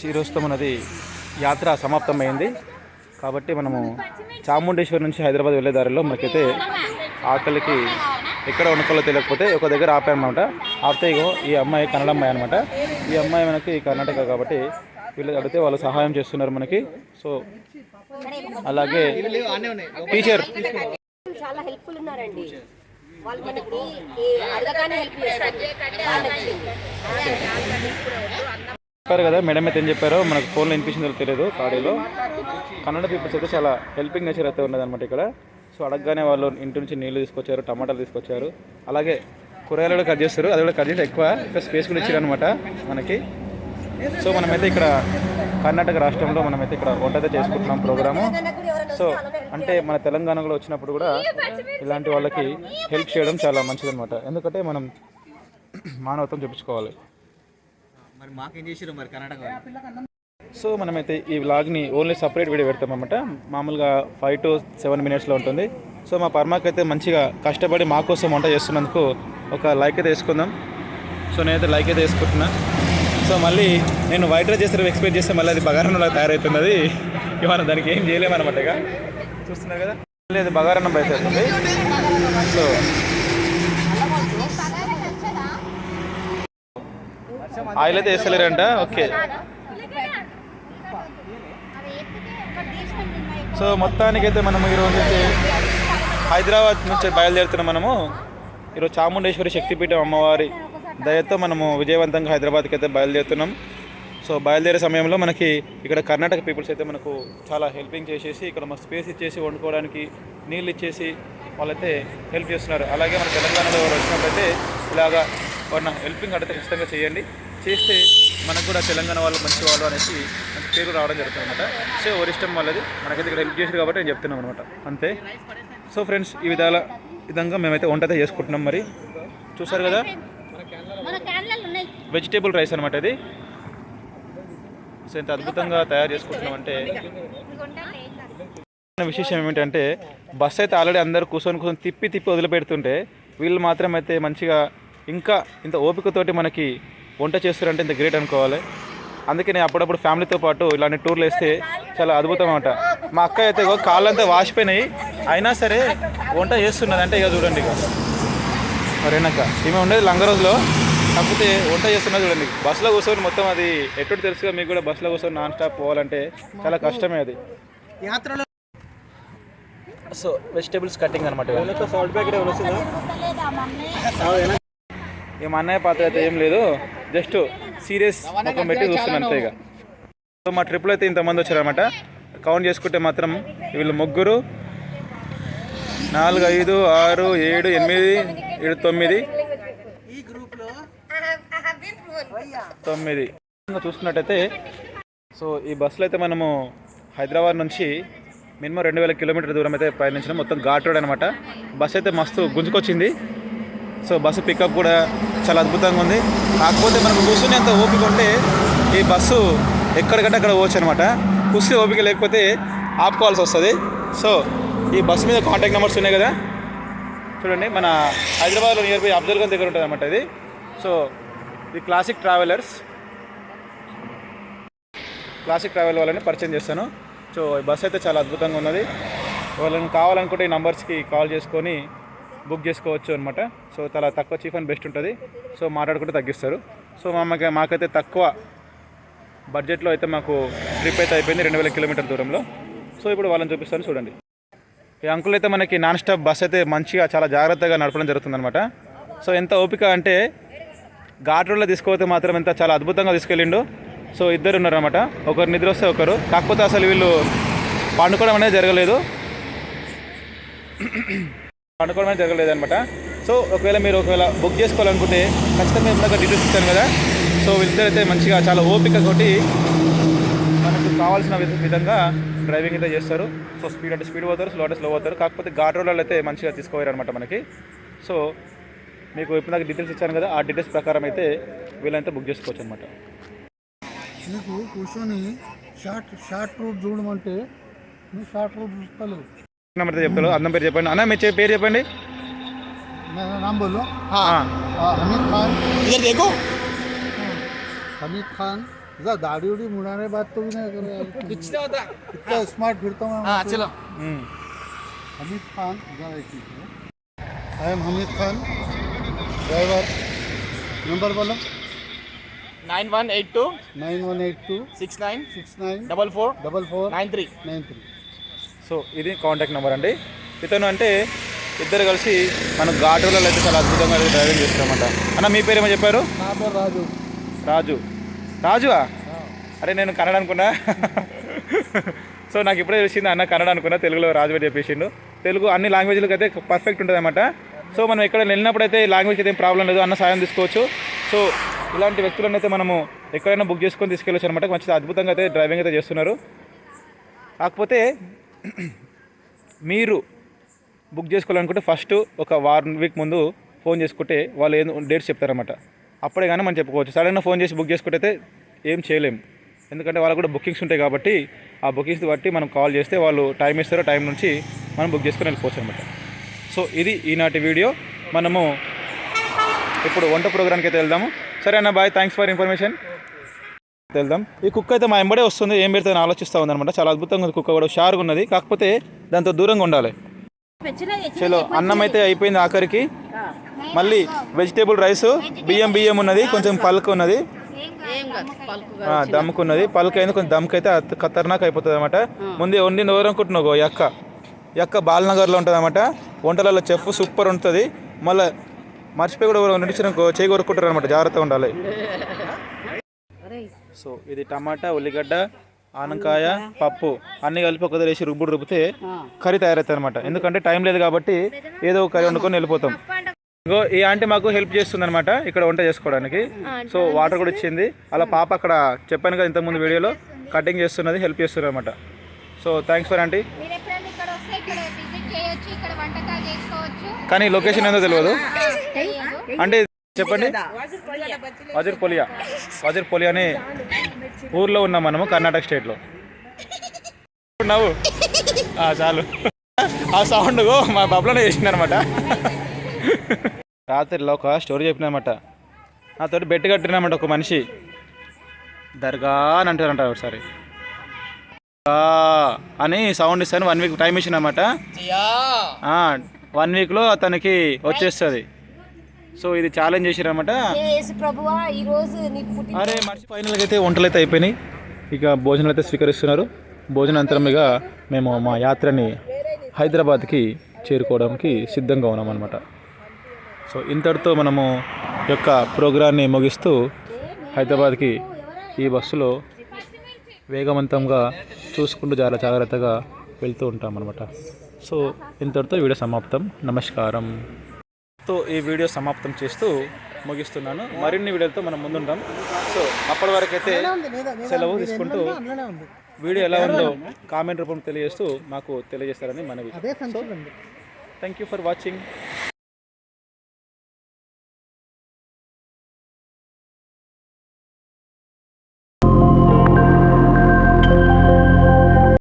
Friends ఈరోజుతో మనది యాత్ర సమాప్తమైంది. కాబట్టి మనము చాముండేశ్వరి నుంచి హైదరాబాద్ వెళ్ళే దారిలో మనకైతే ఆకలికి ఎక్కడ వండుకోలో తెలియకపోతే ఒక దగ్గర ఆపామన్నమాట ఆపితే ఇగో ఈ అమ్మాయి కన్నడ అమ్మాయి అనమాట ఈ అమ్మాయి మనకి కర్ణాటక కాబట్టి వీళ్ళు అడిగితే వాళ్ళు సహాయం చేస్తున్నారు మనకి. సో అలాగే టీచర్. చాలా హెల్ప్ఫుల్ ఉన్నారండి. వాళ్ళు మనకి అడగగానే హెల్ప్ చేస్తారు. చెప్పారు కదా మేడం అయితే ఏం చెప్పారో మనకు ఫోన్లో వినిపించిందో తెలియదు ఆడియోలో కన్నడ పీపుల్స్ అయితే చాలా హెల్పింగ్ నేచర్ అయితే ఉన్నదన్నమాట ఇక్కడ. సో అడగగానే వాళ్ళు ఇంటి నుంచి నీళ్ళు తీసుకొచ్చారు టమాటాలు తీసుకొచ్చారు. అలాగే కూరగాయలు కూడా కట్ చేస్తారు అది కూడా కట్ చేసి ఎక్కువ ఇక్కడ స్పేస్ కూడా ఇచ్చారు అనమాట మనకి. సో మనమైతే ఇక్కడ కర్ణాటక రాష్ట్రంలో మనమైతే ఇక్కడ వంట అయితే చేసుకుంటున్నాం ప్రోగ్రాము సో అంటే మన తెలంగాణలో వచ్చినప్పుడు కూడా ఇలాంటి వాళ్ళకి హెల్ప్ చేయడం చాలా మంచిదన్నమాట. ఎందుకంటే మనం మానవత్వం చూపించుకోవాలి. మరి మాకేం చేసిరు మరి కర్ణాటక? సో మనమైతే ఈ వ్లాగ్ని ఓన్లీ సపరేట్ వీడియో పెడతామన్నమాట. మామూలుగా ఫైవ్ టు సెవెన్ మినిట్స్లో ఉంటుంది. సో మా పర్మాకి అయితే మంచిగా కష్టపడి మా కోసం వంట చేస్తున్నందుకు ఒక లైక్ అయితే వేసుకుందాం. సో నేనైతే లైక్ అయితే వేసుకుంటున్నా. సో మళ్ళీ నేను వైట్ రైస్ చేస్తే ఎక్స్పెక్ట్ చేస్తే మళ్ళీ అది బగారన్నం లాగా తయారవుతుంది అది ఇవాళ దానికి ఏం చేయలేమన్నమాట ఇక. చూస్తున్నారు కదా? లేదు బగారన్నం బయట అవుతుంది. సో ఆయిల్ అయితే వేస్తలేరంట? ఓకే. సో మొత్తానికైతే మనం ఈరోజు అయితే హైదరాబాద్ నుంచి బయలుదేరుతున్నాం మనము. ఈరోజు చాముండేశ్వరి శక్తిపీఠం అమ్మవారి దయతో మనము విజయవంతంగా హైదరాబాద్కి అయితే బయలుదేరుతున్నాం. సో బయలుదేరే సమయంలో మనకి ఇక్కడ కర్ణాటక పీపుల్స్ అయితే మనకు చాలా హెల్పింగ్ చేసేసి ఇక్కడ మన స్పేస్ ఇచ్చేసి వండుకోవడానికి నీళ్ళు ఇచ్చేసి వాళ్ళైతే హెల్ప్ చేస్తున్నారు. అలాగే మన తెలంగాణలో ఎవరు వచ్చినప్పుడైతే ఇలాగా వాళ్ళ హెల్పింగ్ అడితే ఖచ్చితంగా చేయండి. చేస్తే మనకు కూడా తెలంగాణ వాళ్ళు మంచి వాళ్ళు అనేసి మంచి పేరు రావడం జరుగుతుంది అనమాట సో ఎవరి ఇష్టం వాళ్ళది మనకైతే ఇక్కడ హెల్ప్ చేశారు కాబట్టి నేను చెప్తున్నాం అనమాట అంతే. సో ఫ్రెండ్స్ ఈ విధాల విధంగా మేమైతే వంట అయితే చేసుకుంటున్నాం మరి. చూసారు కదా? వెజిటేబుల్ రైస్ అనమాట ఇది. సో ఇంత అద్భుతంగా తయారు చేసుకుంటున్నాం అంటే విశేషం ఏమిటంటే బస్ అయితే ఆల్రెడీ అందరు కూర్చొని కూర్చొని తిప్పి తిప్పి వదిలిపెడుతుంటే వీళ్ళు మాత్రం అయితే మంచిగా ఇంకా ఇంత ఓపికతోటి మనకి వంట చేస్తారంటే ఇంత గ్రేట్ అనుకోవాలి. అందుకే నేను అప్పుడప్పుడు ఫ్యామిలీతో పాటు ఇలాంటి టూర్లు వేస్తే చాలా అద్భుతం అన్నమాట మా అక్క అయితే కాళ్ళంతా వాసిపోయినాయి. అయినా సరే వంట చేస్తున్నది అంటే ఇక చూడండి ఇక మరేనాక ఈమె ఉండేది లంగరోజులో. కాకపోతే వంట చేస్తున్నది చూడండి. బస్సులో కూర్చొని మొత్తం అది ఎటువంటి తెలుసుగా మీకు కూడా బస్సులో కూర్చొని నాన్ స్టాప్ పోవాలంటే చాలా కష్టమే అది. యాత్రలో సో వెజిటేబుల్స్ కటింగ్ అనమాట సాల్ట్ ప్యాకెట్ ఇక మా అన్నయ్య పాత్ర అయితే ఏం లేదు. జస్ట్ సీరియస్ ఒక పెట్టి చూస్తున్నాను అంతే ఇక. సో మా ట్రిప్లో అయితే ఇంతమంది వచ్చారనమాట కౌంట్ చేసుకుంటే మాత్రం వీళ్ళు ముగ్గురు. నాలుగు ఐదు ఆరు ఏడు ఎనిమిది ఏడు తొమ్మిది. ఈ గ్రూప్ తొమ్మిది. చూసుకున్నట్టయితే సో ఈ బస్సులో అయితే మనము హైదరాబాద్ నుంచి మినిమం రెండు వేల కిలోమీటర్ దూరం అయితే ప్రయాణించినాం మొత్తం ఘాట్ రోడ్ అనమాట బస్సు అయితే మస్తు గుంజుకొచ్చింది. సో బస్సు పికప్ కూడా చాలా అద్భుతంగా ఉంది. కాకపోతే మనకు కూర్చునేంత ఓపిక ఉంటే ఈ బస్సు ఎక్కడికంటే అక్కడ పోవచ్చు అనమాట కూర్చుని ఓపిక లేకపోతే ఆపుకోవాల్సి వస్తుంది. సో ఈ బస్సు మీద కాంటాక్ట్ నెంబర్స్ ఉన్నాయి కదా. చూడండి మన హైదరాబాద్లో నియర్ బై అబ్దుల్ గంజ్ దగ్గర ఉంటుంది అనమాట ఇది. సో ఇది క్లాసిక్ ట్రావెలర్స్ క్లాసిక్ ట్రావెల్ వాళ్ళని పరిచయం చేస్తాను. సో ఈ బస్ అయితే చాలా అద్భుతంగా ఉన్నది. వాళ్ళని కావాలనుకుంటే ఈ నంబర్స్కి కాల్ చేసుకొని బుక్ చేసుకోవచ్చు అనమాట సో చాలా తక్కువ చీఫ్ అండ్ బెస్ట్ ఉంటుంది. సో మాట్లాడుకుంటే తగ్గిస్తారు. సో మామకి మాకైతే తక్కువ బడ్జెట్లో అయితే మాకు ట్రిప్ అయితే అయిపోయింది రెండు వేల కిలోమీటర్ దూరంలో. సో ఇప్పుడు వాళ్ళని చూపిస్తాను చూడండి. ఈ అంకుల్ అయితే మనకి నాన్ స్టాప్ బస్ అయితే మంచిగా చాలా జాగ్రత్తగా నడపడం జరుగుతుందనమాట సో ఎంత ఓపిక అంటే ఘాట్ రోడ్లో తీసుకుపోతే మాత్రం ఎంత చాలా అద్భుతంగా తీసుకెళ్ళిండు. సో ఇద్దరు ఉన్నారనమాట ఒకరు నిద్ర వస్తే ఒకరు. కాకపోతే అసలు వీళ్ళు పండుకోవడం అనేది జరగలేదు. పండుకోవడం జరగలేదనమాట సో ఒకవేళ మీరు ఒకవేళ బుక్ చేసుకోవాలనుకుంటే ఖచ్చితంగా ఇందాక డీటెయిల్స్ ఇచ్చాను కదా. సో వీళ్ళిద్దరైతే మంచిగా చాలా ఓపిక తోటి మనకు కావాల్సిన విధంగా డ్రైవింగ్ అయితే చేస్తారు. సో స్పీడ్ అంటే స్పీడ్ పోతారు స్లో అంటే స్లో పోతారు. కాకపోతే ఘాట్ రోడ్లలో అయితే మంచిగా తీసుకోవాలి అనమాట మనకి. సో మీకు ఇప్పుడు నాకు డీటెయిల్స్ ఇచ్చాను కదా ఆ డీటెయిల్స్ ప్రకారం అయితే వీళ్ళంతా బుక్ చేసుకోవచ్చు అనమాట మీకు కూర్చొని షార్ట్ షార్ట్ రూట్ చూడమంటే నువ్వు షార్ట్ రూట్ చూస్తలేవు. నెంబర్ అయితే చెప్తారు అందం పేరు చెప్పండి అన్న మీ చే- పేరు చెప్పండి मेरा नाम बोलो ఆ, आ, हमीद खान ఇద్దరు దేకో हमीद खान जा दाढ़ी उड़ी मुड़ाने बात तो भी नहीं कर रहे यार। कुछ नहीं होता इतना स्मार्ट फिरता हूँ हाँ चलो మ్మ్. हमीद खान जा एक I am Hamid Khan driver number बोलो nine one eight two nine one eight two six nine six nine double four double four nine three nine three so ఇది కాంటాక్ట్ నెంబర్ అండి. ఇతను అంటే ఇద్దరు కలిసి మన ఘాటులలో అయితే చాలా అద్భుతంగా అయితే డ్రైవింగ్ చేస్తారన్నమాట అన్న మీ పేరు ఏమో చెప్పారు? నా పేరు రాజు. రాజు. రాజువా? అరే నేను కన్నడ అనుకున్నా. సో నాకు ఇప్పుడే తెలిసింది అన్న కన్నడ అనుకున్నా తెలుగులో రాజు అని చెప్పేసిండు. తెలుగు అన్ని లాంగ్వేజ్లకు అయితే పర్ఫెక్ట్ ఉంటుంది అనమాట సో మనం ఎక్కడ వెళ్ళినప్పుడు అయితే లాంగ్వేజ్కి అయితే ఏం ప్రాబ్లం లేదు అన్న సాయం తీసుకోవచ్చు. సో ఇలాంటి వ్యక్తులను అయితే మనము ఎక్కడైనా బుక్ చేసుకొని తీసుకెళ్ళచ్చు అనమాట మంచి అద్భుతంగా అయితే డ్రైవింగ్ అయితే చేస్తున్నారు. కాకపోతే మీరు బుక్ చేసుకోవాలనుకుంటే ఫస్ట్ ఒక వారం వీక్ ముందు ఫోన్ చేసుకుంటే వాళ్ళు ఏదో డేట్స్ చెప్తారన్నమాట. అప్పుడే కానీ మనం చెప్పుకోవచ్చు. సడన్గా ఫోన్ చేసి బుక్ చేసుకుంటే ఏం చేయలేము ఎందుకంటే వాళ్ళకు కూడా బుకింగ్స్ ఉంటాయి కాబట్టి ఆ బుకింగ్స్ బట్టి మనం కాల్ చేస్తే వాళ్ళు టైం ఇస్తారో టైం నుంచి మనం బుక్ చేసుకుని వెళ్ళిపోవచ్చు అనమాట సో ఇది ఈనాటి వీడియో. మనము ఇప్పుడు వంట ప్రోగ్రామ్కి అయితే వెళ్దాము. సరే అన్న బాయ్. Thanks for information. వెళ్దాం. ఈ కుక్క అయితే మా ఎంబడే వస్తుంది. ఏం పెడితే ఆలోచిస్తూ ఉందన్నమాట. చాలా అద్భుతంగా ఉంది. కుక్క కూడా షార్గా ఉన్నది. కాకపోతే దాంతో దూరంగా ఉండాలి. చలో అన్నం అయితే అయిపోయింది ఆఖరికి. మళ్ళీ వెజిటేబుల్ రైస్ బియ్యం బియ్యం ఉన్నది. కొంచెం పల్క్ ఉన్నది. దమ్ముకున్నది. దమ్కు ఉన్నది పల్క్ అయింది. కొంచెం దమ్కి అయితే ఖతర్నాక్ అయిపోతుంది అనమాట ముందే వండి ఎవరు అనుకుంటున్నావు ఎక్క ఎక్క బాలనగర్లో ఉంటుంది అనమాట వంటలలో చెఫ్ సూపర్ ఉంటుంది. మళ్ళీ మర్చిపోయి కూడా నడిచిన చేయి కొరుక్కుంటారు అనమాట జాగ్రత్తగా ఉండాలి. సో ఇది టమాటా ఉల్లిగడ్డ ఆనకాయ పప్పు అన్ని కలిపి ఒక వేసి రుబ్బుడు రుబ్బితే కర్రీ తయారవుతుంది అనమాట ఎందుకంటే టైం లేదు కాబట్టి ఏదో ఒక కర్రీ వండుకొని వెళ్ళిపోతాం. ఇగో ఈ ఆంటీ మాకు హెల్ప్ చేస్తుంది అనమాట ఇక్కడ వంట చేసుకోవడానికి. సో వాటర్ కూడా ఇచ్చింది. అలా పాప అక్కడ చెప్పాను కదా ఇంతకుముందు వీడియోలో కటింగ్ చేస్తున్నది హెల్ప్ చేస్తున్నారు అనమాట సో థ్యాంక్స్ ఫర్ ఆంటీ. మీరు ఎప్పుడైనా ఇక్కడ వస్తే ఇక్కడ విజిట్ చేయొచ్చు ఇక్కడ వంటకాలు చేసుకోవచ్చు. కానీ లొకేషన్ ఏందో తెలియదు. అంటే చెప్పండి? వజీర్ పొలియా. వజీర్ పొలియా. అని ఊర్లో ఉన్నాం మనము కర్ణాటక స్టేట్లో. నవ్వు ఆ, చాలు. ఆ సౌండ్ మా బబ్బులోనే చేసిందనమాట. రాత్రిలో ఒక స్టోరీ చెప్పినమాట. నాతోటి బెట్ కట్టినమాట ఒక మనిషి. దర్గా అని అంటారంట ఒకసారి. అని సౌండ్ ఇస్తాను వన్ వీక్ టైం ఇచ్చినమాట వన్ వీక్లో అతనికి వచ్చేస్తుంది. సో ఇది ఛాలెంజ్ చేసిరన్నమాట పుట్టి అరే మర్చి ఫైనల్గా అయితే వంటలు అయితే అయిపోయినాయి. ఇక భోజనాలు అయితే స్వీకరిస్తున్నారు. భోజనాంతరం ఇక మేము మా యాత్రని హైదరాబాద్కి చేరుకోవడానికి సిద్ధంగా ఉన్నాం అనమాట సో ఇంతటితో మనము యొక్క ప్రోగ్రాన్ని ముగిస్తూ హైదరాబాద్కి ఈ బస్సులో వేగవంతంగా చూసుకుంటూ చాలా జాగ్రత్తగా వెళ్తూ ఉంటాం అనమాట సో ఇంతటితో వీడియో సమాప్తం. నమస్కారం. తో ఈ వీడియో సమాప్తం చేస్తూ ముగిస్తున్నాను. మరిన్ని వీడియోలతో మనం ముందుంటాం. సో అప్పటి వరకు అయితే సెలవు తీసుకుంటూ వీడియో ఎలా ఉందో కామెంట్ రూపంలో తెలియజేస్తూ మాకు తెలియజేస్తారని మనవి. Thank you for watching